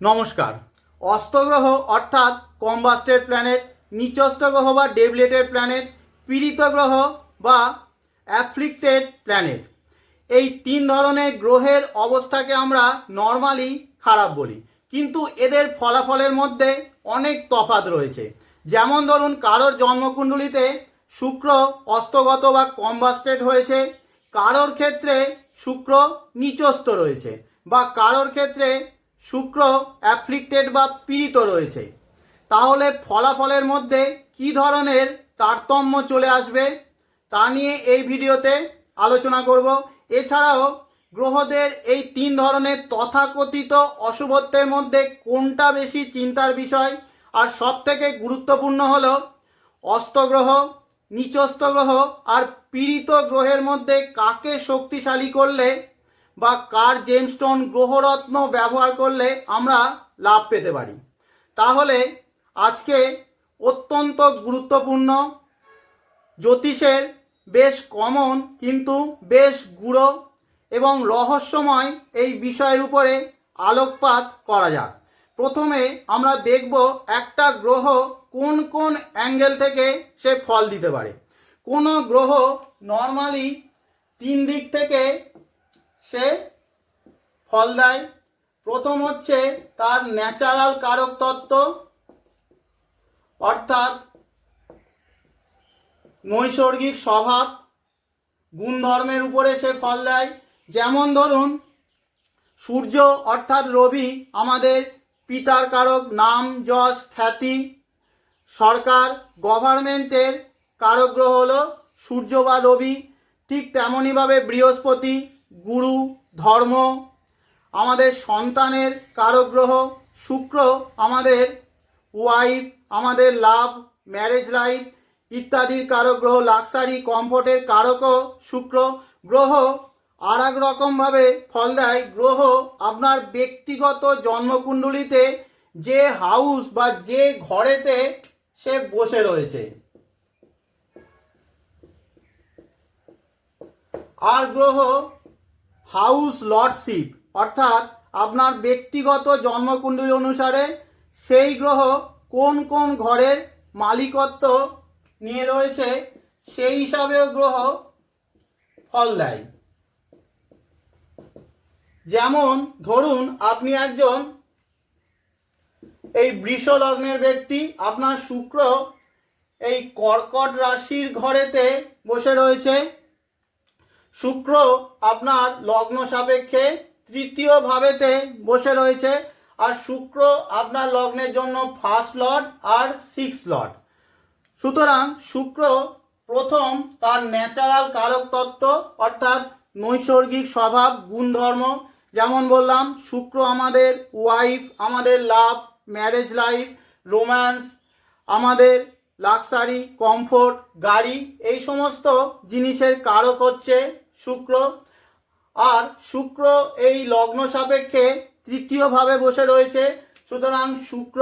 নমস্কার। অস্তগ্রহ অর্থাৎ কম্বাস্টেড প্ল্যানেট নিচস্থ গ্রহ বা ডেবলেটেড প্ল্যানেট, পীড়িত গ্রহ বা অ্যাফ্লিক্টেড প্ল্যানেট। এই তিন ধরনের গ্রহের অবস্থাকে আমরা নর্মালি খারাপ বলি। কিন্তু এদের ফলাফলের মধ্যে অনেক তফাৎ রয়েছে। যেমন ধরুন, কারোর জন্মকুণ্ডলিতে শুক্র অস্তগত বা কম্বাস্টেড হয়েছে, কারোর ক্ষেত্রে শুক্র নিচস্থ রয়েছে বা কারোর ক্ষেত্রে শুক্র অ্যাফ্লিক্টেড বা পীড়িত রয়েছে। তাহলে ফলাফলের মধ্যে কি ধরনের তারতম্য চলে আসবে তা নিয়ে এই ভিডিওতে আলোচনা করব। এছাড়াও গ্রহদের এই তিন ধরনের তথাকথিত অশুভত্বের মধ্যে কোনটা বেশি চিন্তার বিষয়? আর সব থেকে গুরুত্বপূর্ণ হলো অস্তগ্রহ নিচস্থ গ্রহ আর পীড়িত গ্রহের মধ্যে কাকে শক্তিশালী করলে বা কার জেমস্টোন গ্রহরত্ন ব্যবহার করলে আমরা লাভ পেতে পারি। তাহলে আজকে অত্যন্ত গুরুত্বপূর্ণ, জ্যোতিষের বেশ কমন কিন্তু বেশ গুঁড়ো এবং রহস্যময় এই বিষয়ের উপরে আলোকপাত করা যাক। প্রথমে আমরা দেখব একটা গ্রহ কোন কোন অ্যাঙ্গেল থেকে সে ফল দিতে পারে। কোনো গ্রহ নর্মালি তিন দিক থেকে সে ফল দেয়। প্রথম হচ্ছে তার ন্যাচারাল কারক তত্ত্ব, অর্থাৎ নৈসর্গিক স্বভাব গুণধর্মের উপরে সে ফল দেয়। যেমন ধরুন, সূর্য অর্থাৎ রবি আমাদের পিতার কারক, নাম, যশ, খ্যাতি। সরকার গভর্নমেন্টের কারক গ্রহ হলো সূর্য বা রবি, ঠিক তেমনইভাবে বৃহস্পতি। গুরু, ধর্ম, আমাদের সন্তানের কারক গ্রহ শুক্র আমাদের ওয়াইফ আমাদের লাভ ম্যারেজ লাইফ ইত্যাদির কারক গ্রহ লাক্সারি কমফোর্টের কারকও শুক্র গ্রহ আর এক রকমভাবে ফল দেয়। গ্রহ আপনার ব্যক্তিগত জন্মকুণ্ডলিতে যে হাউস বা যে ঘরেতে সে বসে রয়েছে। আর গ্রহ হাউস লর্ডশিপ, অর্থাৎ আপনার ব্যক্তিগত জন্মকুণ্ডলী অনুসারে সেই গ্রহ কোন কোন ঘরের মালিকত্ব নিয়ে রয়েছে, সেই হিসাবেও গ্রহ ফল দেয়। যেমন ধরুন, আপনি একজন এই বৃষ লগ্নের ব্যক্তি, আপনার শুক্র এই কর্কট রাশির ঘরেতে বসে রয়েছে শুক্র আপনার লগ্ন সাপেক্ষে তৃতীয় ভাবেতে বসে রয়েছে, আর শুক্র আপনার লগ্নের জন্য ফার্স্ট লর্ড আর সিক্স লর্ড। সুতরাং শুক্র প্রথম তার ন্যাচারাল কারক তত্ত্ব, অর্থাৎ নৈসর্গিক স্বভাব, গুণধর্ম, যেমন বললাম, শুক্র আমাদের ওয়াইফ আমাদের লাভ ম্যারেজ লাইফ রোম্যান্স আমাদের লাক্সারি কমফোর্ট গাড়ি, এই সমস্ত জিনিসের কারক হচ্ছে শুক্র। আর শুক্র এই লগ্ন সাপেক্ষে তৃতীয়ভাবে বসে রয়েছে। সুতরাং শুক্র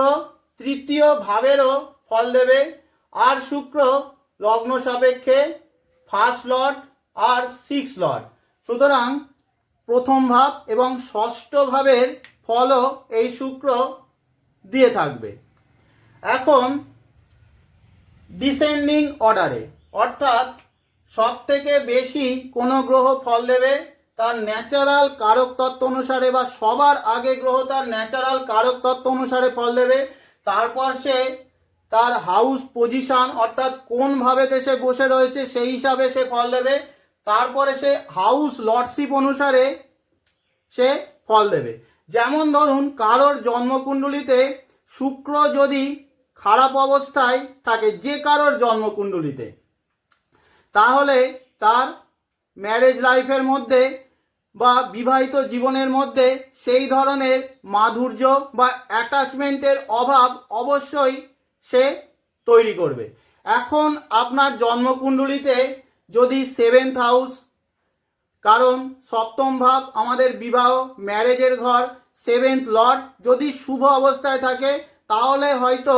তৃতীয় ভাবেরও ফল দেবে। আর শুক্র লগ্ন সাপেক্ষে ফার্স্ট লট আর সিক্স লট সুতরাং প্রথম ভাব এবং ষষ্ঠ ভাবের ফলও এই শুক্র দিয়ে থাকবে। এখন ডিসেন্ডিং অর্ডারে অর্থাৎ সব থেকে বেশি কোনো গ্রহ ফল দেবে? তার ন্যাচারাল কারক তত্ত্ব অনুসারে বা সবার আগে গ্রহ তার ন্যাচারাল কারক তত্ত্ব অনুসারে ফল দেবে। তারপর সে তার হাউস পজিশন অর্থাৎ কোন ভাবেতে সে বসে রয়েছে সেই হিসাবে সে ফল দেবে। তারপরে সে হাউস লর্ডশিপ অনুসারে সে ফল দেবে। যেমন ধরুন, কারোর জন্মকুণ্ডলিতে শুক্র যদি খারাপ অবস্থায় থাকে, যে কারোর জন্মকুণ্ডলিতে তাহলে তার ম্যারেজ লাইফের মধ্যে বা বিবাহিত জীবনের মধ্যে সেই ধরনের মাধুর্য বা অ্যাটাচমেন্টের অভাব অবশ্যই সে তৈরি করবে। এখন আপনার জন্মকুণ্ডলিতে যদি সেভেন্থ হাউস কারণ সপ্তম ভাব আমাদের বিবাহ ম্যারেজের ঘর সেভেন্থ লর্ড যদি শুভ অবস্থায় থাকে, তাহলে হয়তো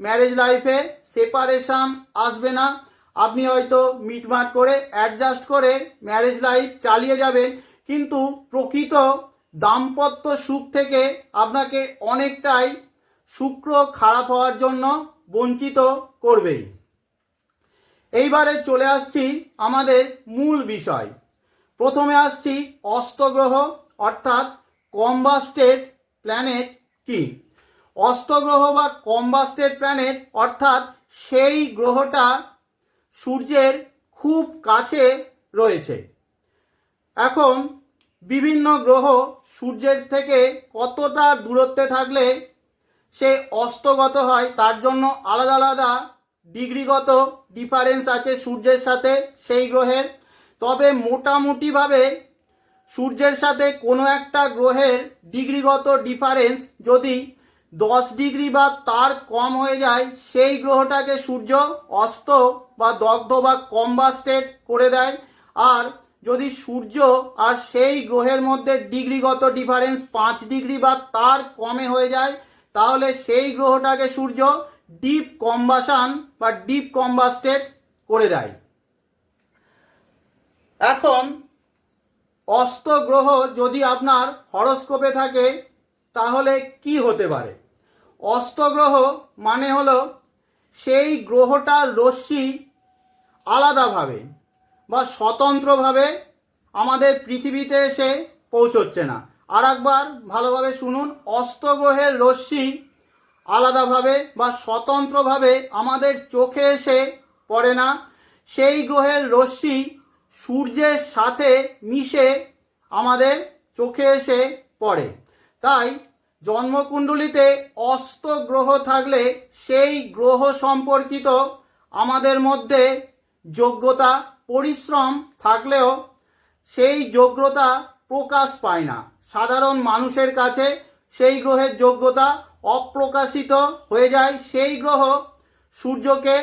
ম্যারেজ লাইফে সেপারেশন আসবে না। আপনি হয়তো মিটমাট করে অ্যাডজাস্ট করে ম্যারেজ লাইফ চালিয়ে যাবেন, কিন্তু প্রকৃত দাম্পত্য সুখ থেকে আপনাকে অনেকটাই শুক্র খারাপ হওয়ার জন্য বঞ্চিত করবেই এইবারে চলে আসছি আমাদের মূল বিষয়। প্রথমে আসছি অস্তগ্রহ অর্থাৎ কম্বাস্টেড প্ল্যানেট কি? অস্তগ্রহ বা কম্বাস্টেড প্ল্যানেট অর্থাৎ সেই গ্রহটা সূর্যের খুব কাছে রয়েছে। এখন বিভিন্ন গ্রহ সূর্যের থেকে কতটা দূরত্বে থাকলে সে অস্তগত হয়, তার জন্য আলাদা আলাদা ডিগ্রিগত ডিফারেন্স আছে সূর্যের সাথে সেই গ্রহের। তবে মোটামুটিভাবে সূর্যের সাথে কোনো একটা গ্রহের ডিগ্রিগত ডিফারেন্স যদি দশ ডিগ্রি বা তার কম হয়ে যায়, সেই গ্রহটাকে সূর্য অস্ত বা দগ্ধ বা কম্বাস্টেড করে দেয়। আর যদি সূর্য আর সেই গ্রহের মধ্যে ডিগ্রিগত ডিফারেন্স পাঁচ ডিগ্রি বা তার কমে হয়ে যায়, তাহলে সেই গ্রহটাকে সূর্য ডিপ কম্বাসান বা ডিপ কম্বাস্টেড করে দেয়। এখন অস্ত গ্রহ যদি আপনার হরস্কোপে থাকে, তাহলে কি হতে পারে? অস্ত গ্রহ মানে হলো সেই গ্রহটার রশ্মি আলাদাভাবে বা স্বতন্ত্রভাবে আমাদের পৃথিবীতে এসে পৌঁছচ্ছে না। আর একবার ভালোভাবে শুনুন, অস্তগ্রহের রশ্মি আলাদাভাবে বা স্বতন্ত্রভাবে আমাদের চোখে এসে পড়ে না। সেই গ্রহের রশ্মি সূর্যের সাথে মিশে আমাদের চোখে এসে পড়ে। তাই জন্মকুণ্ডলিতে অস্ত গ্রহ থাকলে সেই গ্রহ সম্পর্কিত আমাদের মধ্যে যোগ্যতা, পরিশ্রম থাকলেও সেই যোগ্যতা প্রকাশ পায় না। সাধারণ মানুষের কাছে সেই গ্রহের যোগ্যতা অপ্রকাশিত হয়ে যায়। সেই গ্রহ সূর্যকে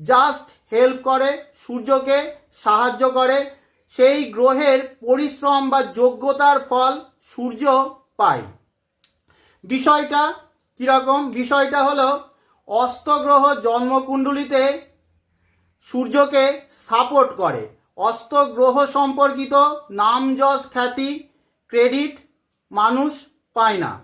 জাস্ট হেল্প করে, সূর্যকে সাহায্য করে। সেই গ্রহের পরিশ্রম বা যোগ্যতার ফল সূর্য পায়। বিষয়টা কীরকম? বিষয়টা হলো, অস্তগ্রহ জন্মকুণ্ডলিতে সূর্যকে সাপোর্ট করে। অস্ত গ্রহ সম্পর্কিত নাম যশ খ্যাতি ক্রেডিট মানুষ পায় না।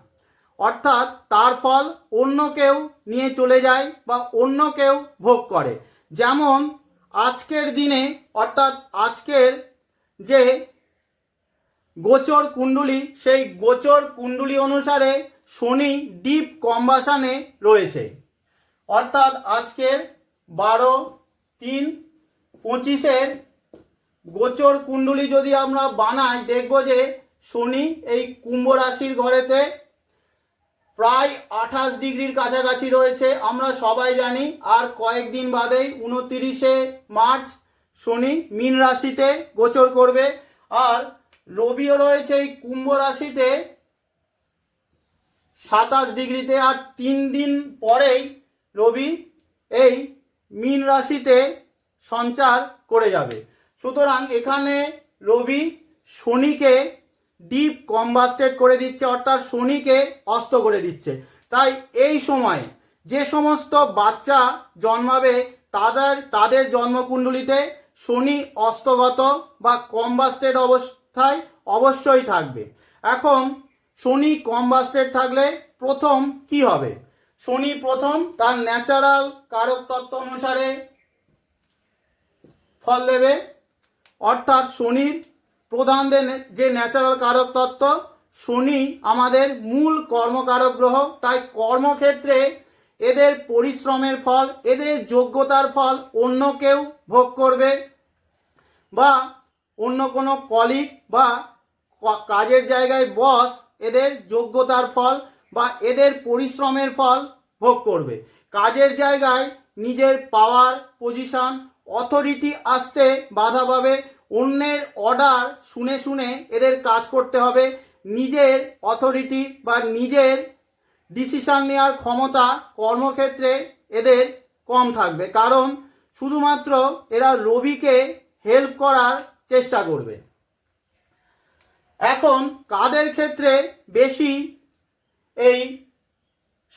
অর্থাৎ তার ফল অন্য কেউ নিয়ে চলে যায় বা অন্য কেউ ভোগ করে। যেমন আজকের দিনে, অর্থাৎ আজকের যে গোচর কুণ্ডলী, সেই গোচর কুণ্ডলী অনুসারে শনি ডিপ কম্বাসানে রয়েছে। অর্থাৎ আজকের বারো তিন পঁচিশের গোচর কুণ্ডলী যদি আমরা বানাই, দেখব যে শনি এই কুম্ভ রাশির ঘরেতে প্রায় আঠাশ ডিগ্রির কাছাকাছি রয়েছে, আমরা সবাই জানি। আর কয়েকদিন বাদেই উনতিরিশে মার্চ শনি মীন রাশিতে গোচর করবে। আর রবিও রয়েছে এই কুম্ভ রাশিতে সাতাশ ডিগ্রিতে আর তিন দিন পরেই রবি এই মীন রাশিতে সঞ্চার করে যাবে। সুতরাং এখানে রবি শনিকে ডিপ কম্বাস্টেড করে দিচ্ছে, অর্থাৎ শনিকে অস্ত করে দিচ্ছে। তাই এই সময় যে সমস্ত বাচ্চা জন্মাবে, তাদের তাদের জন্মকুণ্ডলিতে শনি অস্তগত বা কম্বাস্টেড অবস্থায় অবশ্যই থাকবে। এখন শনি কম্বাস্টেড থাকলে প্রথম কি হবে? শনি প্রথম তার ন্যাচারাল কারক তত্ত্ব অনুসারে ফল দেবে। অর্থাৎ শনির প্রধান যে- ন্যাচারাল কারক তত্ত্ব, শনি আমাদের মূল কর্মকারক গ্রহ। তাই কর্মক্ষেত্রে এদের পরিশ্রমের ফল, এদের যোগ্যতার ফল অন্য কেউ ভোগ করবে বা অন্য কোনো কলিগ বা কাজের জায়গায় বস এদের যোগ্যতার ফল বা এদের পরিশ্রমের ফল ভোগ করবে। কাজের জায়গায় নিজের পাওয়ার পজিশন অথরিটি আসতে বাধা পাবে। অন্যের অর্ডার শুনে শুনে এদের কাজ করতে হবে। নিজের অথরিটি বা নিজের ডিসিশন নেওয়ার ক্ষমতা কর্মক্ষেত্রে এদের কম থাকবে। কারণ শুধুমাত্র এরা রবিকে হেল্প করার চেষ্টা করবে। এখন কাদের ক্ষেত্রে বেশি এই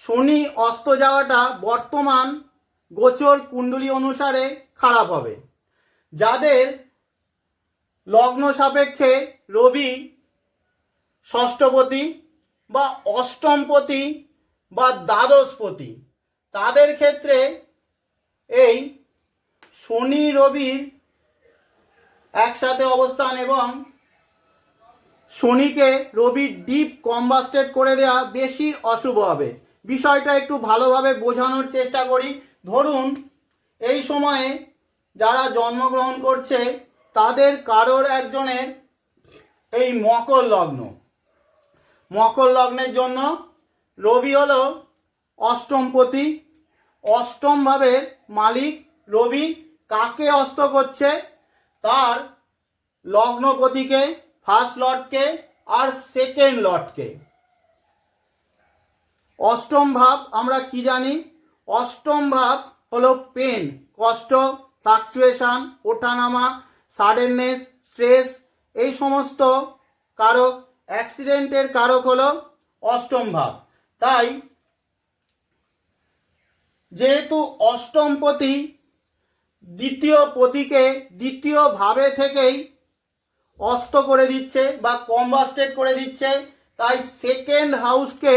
শনি অস্ত যাওয়াটা বর্তমান গোচর কুণ্ডলী অনুসারে খারাপ হবে? যাদের লগ্ন সাপেক্ষে রবি ষষ্ঠপতি বা অষ্টমপতি বা দ্বাদশপতি, তাদের ক্ষেত্রে এই শনি রবির একসাথে অবস্থান এবং শনিকে রবির ডিপ কম্বাস্টেড করে দেওয়া বেশি অশুভ হবে। বিষয়টা একটু ভালোভাবে বোঝানোর চেষ্টা করি। ধরুন, এই সময়ে যারা জন্মগ্রহণ করছে, তাদের কারোর একজনের এই মকর লগ্ন। মকর লগ্নের জন্য রবি হলো অষ্টমপতি অষ্টমভাবে মালিক রবি কাকে অস্ত করছে? তার লগ্নপতিকে ফার্স্ট লর্ডকে আর সেকেন্ড লর্ডকে। অষ্টম ভাব আমরা কি জানি? অষ্টম ভাব হলো পেন, কষ্ট ফ্লাকচুয়েশন ওঠানামা সাডেননেস স্ট্রেস এই সমস্ত কারক অ্যাক্সিডেন্টের কারক হলো অষ্টম ভাব। তাই যেহেতু অষ্টম পতি দ্বিতীয় পতিকে দ্বিতীয় ভাবে থেকেই অস্ত করে দিচ্ছে বা কম্বাস্টেড করে দিচ্ছে, তাই সেকেন্ড হাউসকে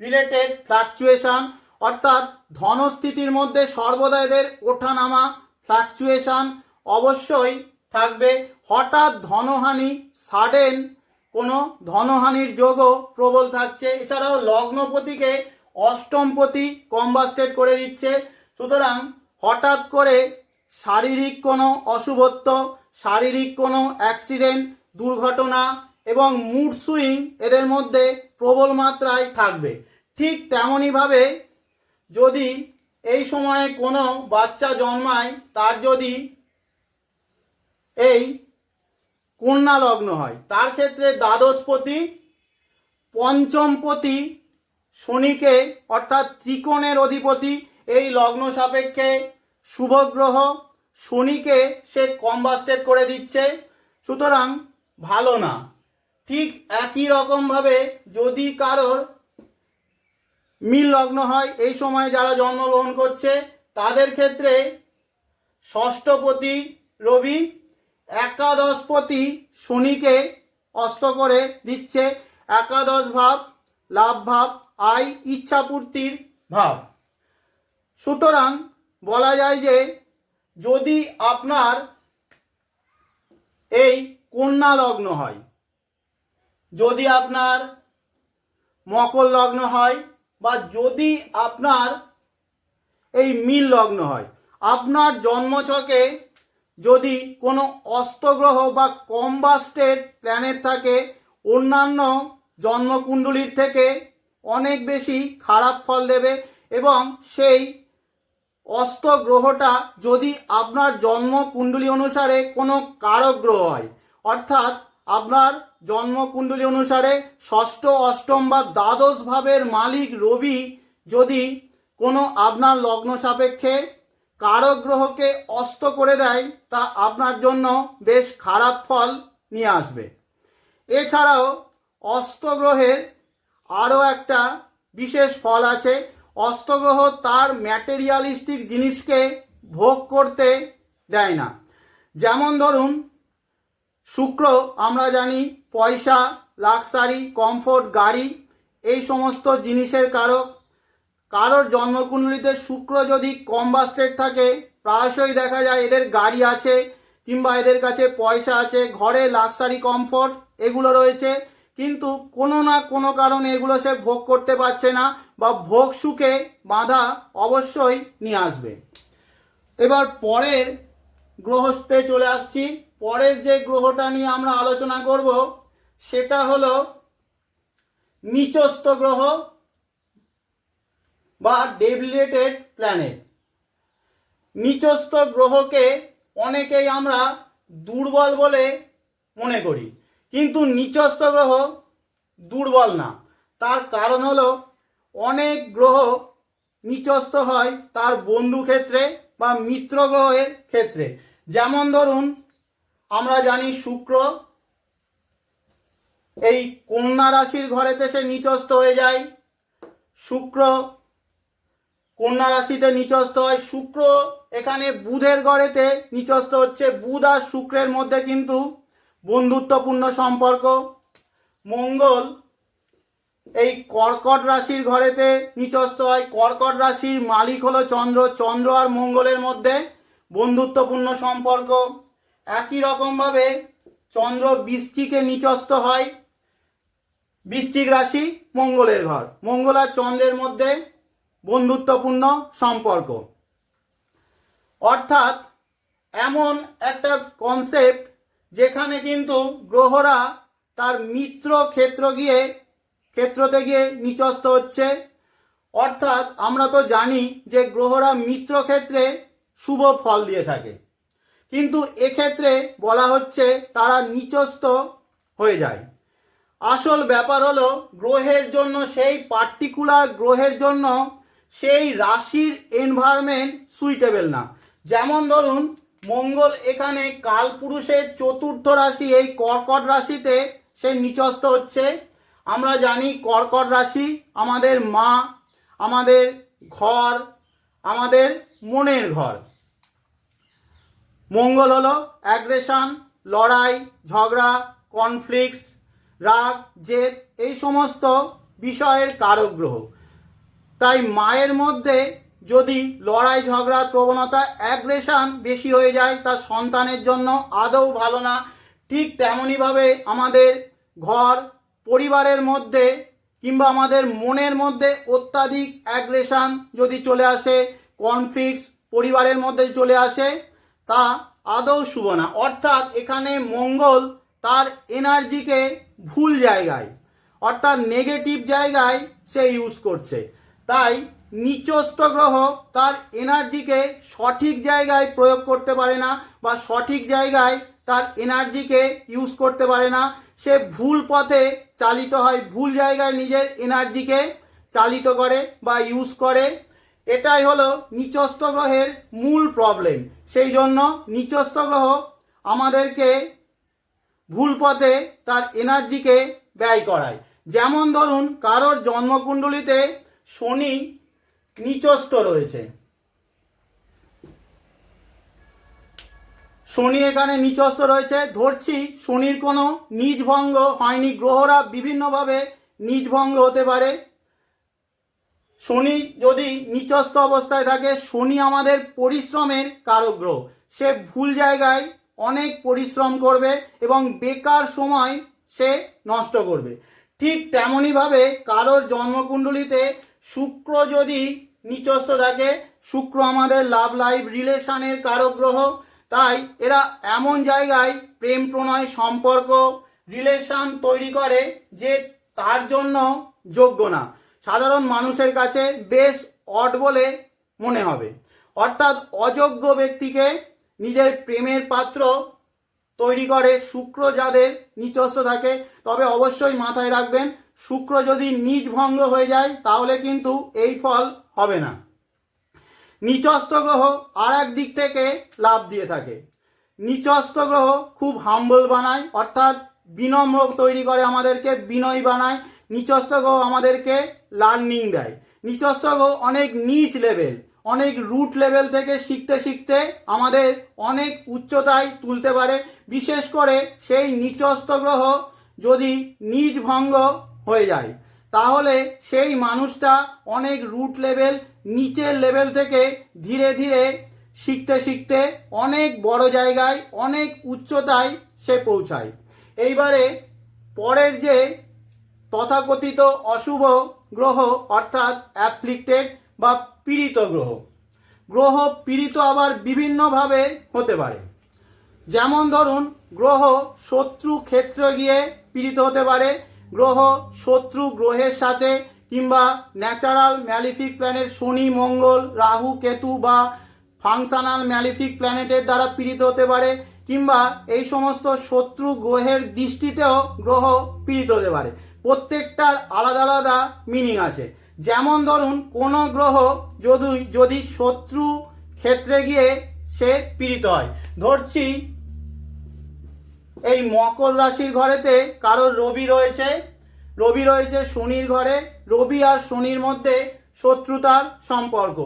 রিলেটেড ফ্লাকচুয়েশন অর্থাৎ ধনস্থিতির মধ্যে সর্বদা এদের ওঠানামা ফ্লাকচুয়েশন অবশ্যই থাকবে। হঠাৎ ধনহানি সাডেন কোনো ধনহানির যোগও প্রবল থাকছে। এছাড়াও লগ্নপতিকে অষ্টমপতি কম্বাস্টেড করে দিচ্ছে। সুতরাং হঠাৎ করে শারীরিক কোনো অশুভত্ব শারীরিক কোনো অ্যাক্সিডেন্ট, দুর্ঘটনা এবং মুড সুইং এদের মধ্যে প্রবল মাত্রায় থাকবে। ঠিক তেমনইভাবে যদি এই সময়ে কোনো বাচ্চা জন্মায়, তার যদি এই কন্যা লগ্ন হয়, তার ক্ষেত্রে দ্বাদশপতি পঞ্চমপতি শনিকে অর্থাৎ ত্রিকোণের অধিপতি এই লগ্ন সাপেক্ষে শুভগ্রহ শনিকে সে কম্বাস্টেড করে দিচ্ছে, সুতরাং ভালো না। ঠিক একই রকমভাবে যদি কারোর মিল লগ্ন হয়, এই সময় যারা জন্মগ্রহণ করছে, তাদের ক্ষেত্রে ষষ্ঠপতি রবি, একাদশপতি শনিকে অস্ত করে দিচ্ছে। একাদশ ভাব, লাভ ভাব, আয়, ইচ্ছাপূর্তির ভাব। সুতরাং বলা যায় যে যদি আপনার এই কন্যা লগ্ন হয়, যদি আপনার মকর লগ্ন হয় বা যদি আপনার এই মিল লগ্ন হয়, আপনার জন্মছকে যদি কোনো অস্তগ্রহ বা কম্বাস্টেড প্ল্যানেট থাকে, অন্যান্য জন্মকুণ্ডলীর থেকে অনেক বেশি খারাপ ফল দেবে এবং সেই অস্ত গ্রহটা যদি আপনার জন্ম জন্মকুণ্ডলী অনুসারে কোনো কারক গ্রহ হয়, অর্থাৎ আপনার জন্ম জন্মকুণ্ডলী অনুসারে ষষ্ঠ, অষ্টম বা দ্বাদশ ভাবের মালিক রবি যদি কোনো আপনার লগ্ন সাপেক্ষে কারক গ্রহকে অস্ত করে দেয়, তা আপনার জন্য বেশ খারাপ ফল নিয়ে আসবে। এছাড়াও অস্ত গ্রহের আরও একটা বিশেষ ফল আছে অস্তগ্রহ তার ম্যাটেরিয়ালিস্টিক জিনিসকে ভোগ করতে দেয় না। যেমন ধরুন, শুক্র আমরা জানি পয়সা লাক্সারি কমফোর্ট গাড়ি, এই সমস্ত জিনিসের কারক। কারোর জন্মকুণ্ডলিতে শুক্র যদি কম্বাস্টেড থাকে, প্রায়শই দেখা যায় এদের গাড়ি আছে কিংবা এদের কাছে পয়সা আছে, ঘরে লাক্সারি কমফোর্ট এগুলো রয়েছে। কিন্তু কোনো না কোনো কারণে এগুলো সে ভোগ করতে পারছে না। বা ভোগ সুখে বাধা অবশ্যই নিয়ে আসবে। এবার পরের গ্রহস্থে চলে আসছি। পরের যে গ্রহটা নিয়ে আমরা আলোচনা করব, সেটা হলো নিচস্থ গ্রহ বা ডেভিলেটেড প্ল্যানেট। নিচস্থ গ্রহকে অনেকেই আমরা দুর্বল বলে মনে করি, কিন্তু নিচস্থ গ্রহ দুর্বল না। তার কারণ হলো অনেক গ্রহ নিচস্থ হয় তার বন্ধু ক্ষেত্রে বা মিত্র গ্রহের ক্ষেত্রে। যেমন ধরুন, আমরা জানি শুক্র, এই কন্যা রাশির ঘরেতে সে নিচস্থ হয়ে যায়। শুক্র কন্যা রাশিতে নিচস্থ হয়। শুক্র এখানে বুধের ঘরেতে নিচস্থ হচ্ছে। বুধ আর শুক্রের মধ্যে কিন্তু বন্ধুত্বপূর্ণ সম্পর্ক। মঙ্গল এই কর্কট রাশির ঘরেতে নিচস্থ হয়। কর্কট রাশির মালিক হলো চন্দ্র। চন্দ্র আর মঙ্গলের মধ্যে বন্ধুত্বপূর্ণ সম্পর্ক। একই রকমভাবে চন্দ্র বৃষ্টিকে নিচস্থ হয়। বৃষ্টিক রাশি মঙ্গলের ঘর। মঙ্গল আর চন্দ্রের মধ্যে বন্ধুত্বপূর্ণ সম্পর্ক। অর্থাৎ এমন একটা কনসেপ্ট যেখানে কিন্তু গ্রহরা তার মিত্র ক্ষেত্র গিয়ে ক্ষেত্রতে গিয়ে নিচস্থ হচ্ছে। অর্থাৎ আমরা তো জানি যে গ্রহরা মিত্র ক্ষেত্রে শুভ ফল দিয়ে থাকে। কিন্তু এক্ষেত্রে বলা হচ্ছে তারা নিচস্থ হয়ে যায়। আসল ব্যাপার হলো গ্রহের জন্য, সেই পার্টিকুলার গ্রহের জন্য সেই রাশির এনভায়রনমেন্ট সুইটেবল না। যেমন ধরুন, মঙ্গল এখানে কালপুরুষের চতুর্থ রাশি, এই কর্কট রাশিতে সে নিচস্থ হচ্ছে। আমরা জানি কর্কট রাশি আমাদের মা, আমাদের ঘর, আমাদের মনের ঘর। মঙ্গল হলো অ্যাগ্রেশন লড়াই, ঝগড়া কনফ্লিক্টস রাগ, জেদ, এই সমস্ত বিষয়ের কারক গ্রহ। তাই মায়ের মধ্যে যদি লড়াই ঝগড়ার প্রবণতা অ্যাগ্রেশন বেশি হয়ে যায় তার সন্তানের জন্য আদৌ ভালো না। ঠিক তেমনইভাবে আমাদের ঘর পরিবারের মধ্যে কিংবা আমাদের মনের মধ্যে অত্যাধিক অ্যাগ্রেশন যদি চলে আসে কনফ্লিক্টস পরিবারের মধ্যে চলে আসে, তা আদৌ শুভ না। অর্থাৎ এখানে মঙ্গল তার এনার্জিকে ভুল জায়গায়, অর্থাৎ নেগেটিভ জায়গায় সে ইউজ করছে। তাই নিচস্থ গ্রহ তার এনার্জিকে সঠিক জায়গায় প্রয়োগ করতে পারে না বা সঠিক জায়গায় তার এনার্জিকে ইউজ করতে পারে না। সে ভুল পথে চালিত হয়, ভুল জায়গায় নিজের এনার্জিকে চালিত করে বা ইউজ করে। এটাই হলো নিচস্থ গ্রহের মূল প্রবলেম সেই জন্য নিচস্থ গ্রহ আমাদেরকে ভুল পথে তার এনার্জিকে ব্যয় করায়। যেমন ধরুন, কারোর জন্মকুণ্ডলিতে শনি নিচস্থ রয়েছে। শনি এখানে নিচস্থ রয়েছে। ধরছি, শনির কোনো নিজ ভঙ্গ হয়নি। গ্রহরা বিভিন্নভাবে নিজ ভঙ্গ হতে পারে। শনি যদি নিচস্থ অবস্থায় থাকে, শনি আমাদের পরিশ্রমের কারক গ্রহ। সে ভুল জায়গায় অনেক পরিশ্রম করবে এবং বেকার সময় সে নষ্ট করবে। ঠিক তেমনইভাবে কারোর জন্মকুণ্ডলিতে শুক্র যদি নিচস্থ থাকে, শুক্র আমাদের লাভ লাইফ রিলেশনের কারক গ্রহ। তাই এরা এমন জায়গায় প্রেম প্রণয় সম্পর্ক রিলেশন তৈরি করে যে তার জন্য যোগ্য না। সাধারণ মানুষের কাছে বেশ অট বলে মনে হবে। অর্থাৎ অযোগ্য ব্যক্তিকে নিজের প্রেমের পাত্র তৈরি করে শুক্র যাদের নিচস্থ থাকে, তবে অবশ্যই মাথায় রাখবেন, শুক্র যদি নিজ ভঙ্গ হয়ে যায়, তাহলে কিন্তু এই ফল হবে না। নিচস্থ গ্রহ আর এক দিক থেকে লাভ দিয়ে থাকে। নিচস্থ গ্রহ খুব হাম্বল বানায়, অর্থাৎ বিনম্র তৈরি করে আমাদেরকে, বিনয় বানায়। নিচস্থ গ্রহ আমাদেরকে লার্নিং দেয়। নিচস্থ গ্রহ অনেক নিচ লেভেল অনেক রুট লেভেল থেকে শিখতে শিখতে আমাদের অনেক উচ্চতায় তুলতে পারে। বিশেষ করে সেই নিচস্থ গ্রহ যদি নিজ ভঙ্গ হয়ে যায়, তাহলে সেই মানুষটা অনেক রুট লেভেল নিচের লেভেল থেকে ধীরে ধীরে শিখতে শিখতে অনেক বড় জায়গায়, অনেক উচ্চতায় সে পৌঁছায়। এইবারে পরের যে তথাকথিত অশুভ গ্রহ, অর্থাৎ অ্যাফ্লিক্টেড বা পীড়িত গ্রহ গ্রহ পীড়িত আবার বিভিন্নভাবে হতে পারে। যেমন ধরুন, গ্রহ শত্রু ক্ষেত্রে গিয়ে পীড়িত হতে পারে। গ্রহ শত্রু গ্রহের সাথে কিংবা ন্যাচারাল ম্যালিফিক প্ল্যানেট শনি, মঙ্গল, রাহু, কেতু বা ফাংশনাল ম্যালিফিক প্ল্যানেটের দ্বারা পীড়িত হতে পারে, কিংবা এই সমস্ত শত্রু গ্রহের দৃষ্টিতেও গ্রহ পীড়িত হতে পারে। প্রত্যেকটার আলাদা আলাদা মিনিং আছে। যেমন ধরুন, কোনো গ্রহ যদি যদি শত্রু ক্ষেত্রে গিয়ে সে পীড়িত হয়। ধরছি, এই মকর রাশির ঘরেতে কারোর রবি রয়েছে রবি রয়েছে শনির ঘরে রবি আর শনির মধ্যে শত্রুতার সম্পর্ক।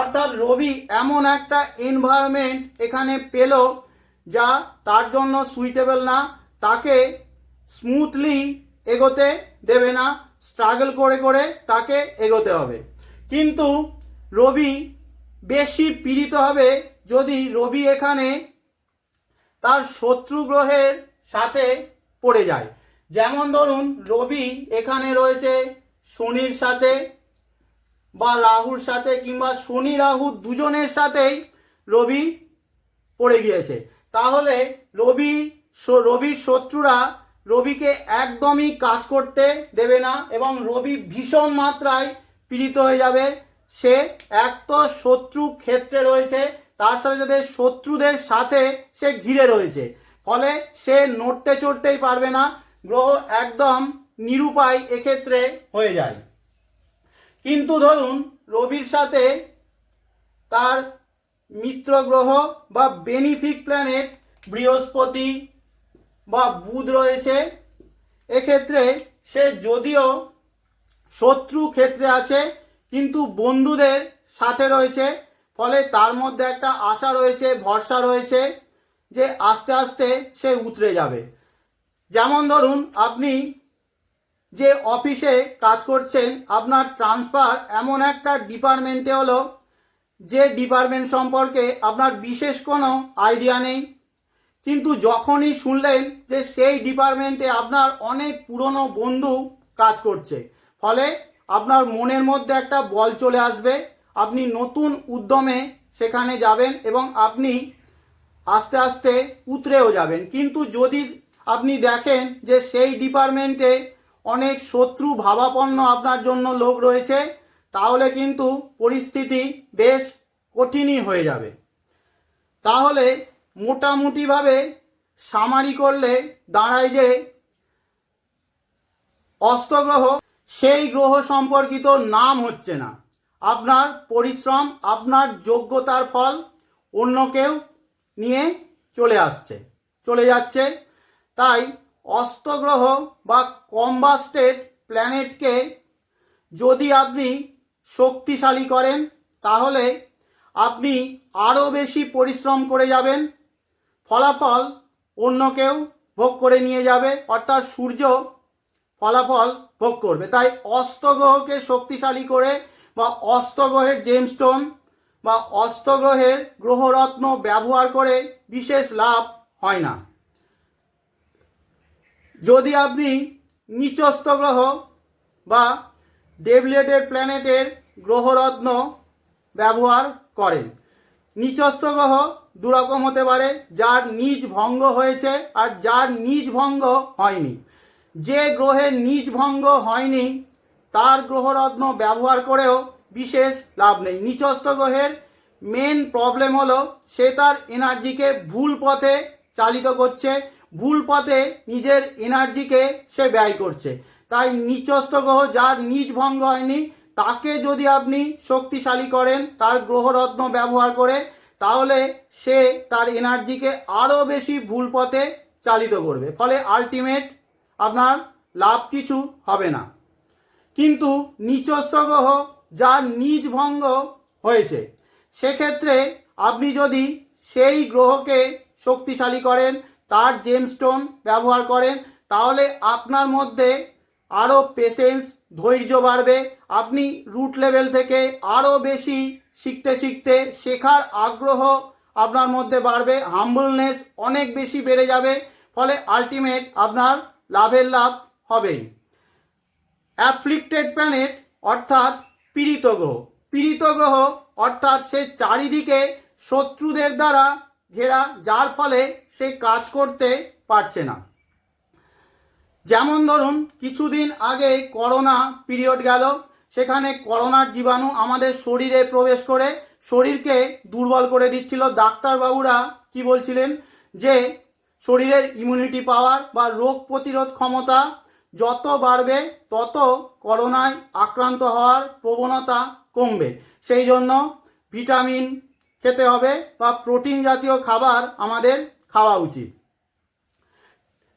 অর্থাৎ রবি এমন একটা এনভায়রনমেন্ট এখানে পেল যা তার জন্য সুইটেবল না, তাকে স্মুথলি এগোতে দেবে না স্ট্রাগল করে করে তাকে এগোতে হবে। কিন্তু রবি বেশি পীড়িত হবে যদি রবি এখানে তার শত্রু গ্রহের সাথে পড়ে যায়। যেমন ধরুন রবি এখানে রয়েছে শনির সাথে বা রাহুর সাথে কিংবা শনি রাহু দুজনের সাথেই রবি পড়ে গিয়েছে। তাহলে রবি রবির শত্রুরা রবিকে একদমই কাজ করতে দেবে না এবং রবি ভীষণ মাত্রায় পীড়িত হয়ে যাবে। সে এক তো শত্রু ক্ষেত্রে রয়েছে, তার সাথে সাথে শত্রুদের সাথে সে ঘিরে রয়েছে। ফলে সে নড়তে চড়তেই পারবে না। গ্রহ একদম নিরুপায় এক্ষেত্রে হয়ে যায়। কিন্তু ধরুন, রবির সাথে তার মিত্র গ্রহ বা বেনিফিক প্ল্যানেট বৃহস্পতি বা বুধ রয়েছে, এক্ষেত্রে সে যদিও শত্রু ক্ষেত্রে আছে, কিন্তু বন্ধুদের সাথে রয়েছে, ফলে তার মধ্যে একটা আশা রয়েছে, ভরসা রয়েছে যে আস্তে আস্তে সে উতরে যাবে। যেমন ধরুন, আপনি যে অফিসে কাজ করছেন, আপনার ট্রান্সফার এমন একটা ডিপার্টমেন্টে হলো, যে ডিপার্টমেন্ট সম্পর্কে আপনার বিশেষ কোনো আইডিয়া নেই। কিন্তু যখনই শুনলেন যে সেই ডিপার্টমেন্টে আপনার অনেক পুরনো বন্ধু কাজ করছে, ফলে আপনার মনের মধ্যে একটা বল চলে আসবে, আপনি নতুন উদ্যমে সেখানে যাবেন এবং আপনি আস্তে আস্তে উতরেও যাবেন। কিন্তু যদি আপনি দেখেন যে সেই ডিপার্টমেন্টে অনেক শত্রু ভাবাপন্ন আপনার জন্য লোক রয়েছে, তাহলে কিন্তু পরিস্থিতি বেশ কঠিনই হয়ে যাবে। তাহলে মোটামুটিভাবে সামারি করলে দাঁড়ায় যে অস্তগ্রহ সেই গ্রহ সম্পর্কিত নাম হচ্ছে না। আপনার পরিশ্রম, আপনার যোগ্যতার ফল অন্য কেউ নিয়ে চলে আসছে, চলে যাচ্ছে। তাই অস্তগ্রহ বা কম্বাস্টেড প্ল্যানেটকে যদি আপনি শক্তিশালী করেন, তাহলে আপনি আরও বেশি পরিশ্রম করে যাবেন। ফলাফল অন্য কেউ ভোগ করে নিয়ে যাবে, অর্থাৎ সূর্য ফলাফল ভোগ করবে। তাই অস্তগ্রহকে শক্তিশালী করে বা অস্তগ্রহের জেমস্টোন বা অস্তগ্রহের গ্রহরত্ন ব্যবহার করে বিশেষ লাভ হয় না। যদি আপনি নিচস্থ গ্রহ বা ডেভলেটেড প্ল্যানেটের গ্রহরত্ন ব্যবহার করেন। নিচস্থ গ্রহ দুরকম হতে পারে, যার নিজ ভঙ্গ হয়েছে আর যার নিজ ভঙ্গ হয়নি। যে গ্রহের নিজ ভঙ্গ হয়নি, তার গ্রহরত্ন ব্যবহার করেও বিশেষ লাভ নেই। নিচস্থ গ্রহের মেন প্রবলেম হলো, সে তার এনার্জিকে ভুল পথে চালিত করছে ভুল পথে নিজের এনার্জিকে সে ব্যয় করছে। তাই নিচস্থ গ্রহ যার নিজ ভঙ্গ হয়নি, তাকে যদি আপনি শক্তিশালী করেন, তার গ্রহরত্ন ব্যবহার করে, তাহলে সে তার এনার্জিকে আরও বেশি ভুল পথে চালিত করবে। ফলে আলটিমেট আপনার লাভ কিছু হবে না। কিন্তু নিচস্থ গ্রহ যার নিজ ভঙ্গ হয়েছে, সেক্ষেত্রে আপনি যদি সেই গ্রহকে শক্তিশালী করেন তার জেমস্টোন ব্যবহার করেন, তাহলে আপনার মধ্যে আরও পেশেন্স ধৈর্য বাড়বে। আপনি রুট লেভেল থেকে আরও বেশি শিখতে শিখতে শেখার আগ্রহ আপনার মধ্যে বাড়বে হাম্বলনেস অনেক বেশি বেড়ে যাবে, ফলে আলটিমেট আপনার লাভের লাভ হবেই অ্যাফ্লিক্টেড প্ল্যানেট অর্থাৎ পীড়িত গ্রহ। পীড়িত গ্রহ অর্থাৎ সে চারিদিকে শত্রুদের দ্বারা ঘেরা, যার ফলে সে কাজ করতে পারছে না। যেমন ধরুন, কিছুদিন আগে করোনা পিরিয়ড গেল। সেখানে করোনার জীবাণু আমাদের শরীরে প্রবেশ করে, শরীরকে দুর্বল করে দিচ্ছিল। ডাক্তারবাবুরা কি বলছিলেন? যে শরীরের ইমিউনিটি পাওয়ার বা রোগ প্রতিরোধ ক্ষমতা যত বাড়বে, তত করোনায় আক্রান্ত হওয়ার প্রবণতা কমবে। সেই জন্য ভিটামিন খেতে হবে বা প্রোটিন জাতীয় খাবার আমাদের খাওয়া উচিত।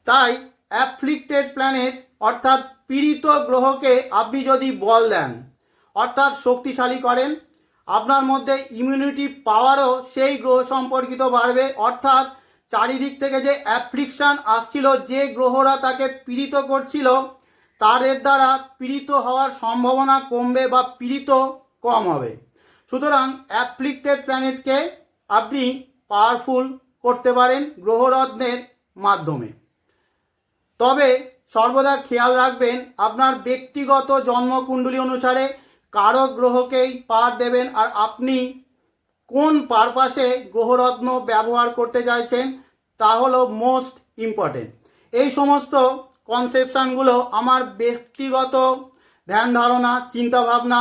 তাই অ্যাফ্লিক্টেড প্ল্যানেট অর্থাৎ পীড়িত গ্রহকে আপনি যদি বল দেন, অর্থাৎ শক্তিশালী করেন, আপনার মধ্যে ইমিউনিটি পাওয়ারও সেই গ্রহ সম্পর্কিত বাড়বে। অর্থাৎ চারিদিক থেকে যে অ্যাফ্লিকশান আসছিল, যে গ্রহরা তাকে পীড়িত করছিল, তাদের দ্বারা পীড়িত হওয়ার সম্ভাবনা কমবে বা পীড়িত কম হবে। সুতরাং অ্যাপ্লিক্টেড প্ল্যানেটকে আপনি পাওয়ারফুল করতে পারেন গ্রহরত্নের মাধ্যমে। তবে সর্বদা খেয়াল রাখবেন, আপনার ব্যক্তিগত জন্মকুণ্ডলী অনুসারে কারও গ্রহকেই পার দেবেন আর আপনি কোন পারপাসে গ্রহরত্ন ব্যবহার করতে চাইছেন তা হলো মোস্ট ইম্পর্টেন্ট। এই সমস্ত কনসেপশানগুলো আমার ব্যক্তিগত ধ্যান ধারণা চিন্তাভাবনা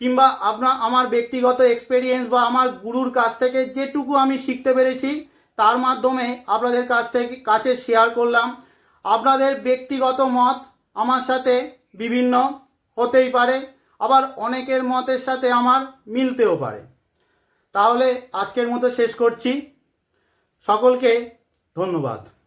কিংবা আপনার, আমার ব্যক্তিগত এক্সপেরিয়েন্স বা আমার গুরুর কাছ থেকে যেটুকু আমি শিখতে পেরেছি, তার মাধ্যমে আপনাদের কাছ থেকে, কাছে শেয়ার করলাম। আপনাদের ব্যক্তিগত মত আমার সাথে বিভিন্ন হতেই পারে, আবার অনেকের মতের সাথে আমার মিলতেও পারে। তাহলে আজকের মতো শেষ করছি। সকলকে ধন্যবাদ।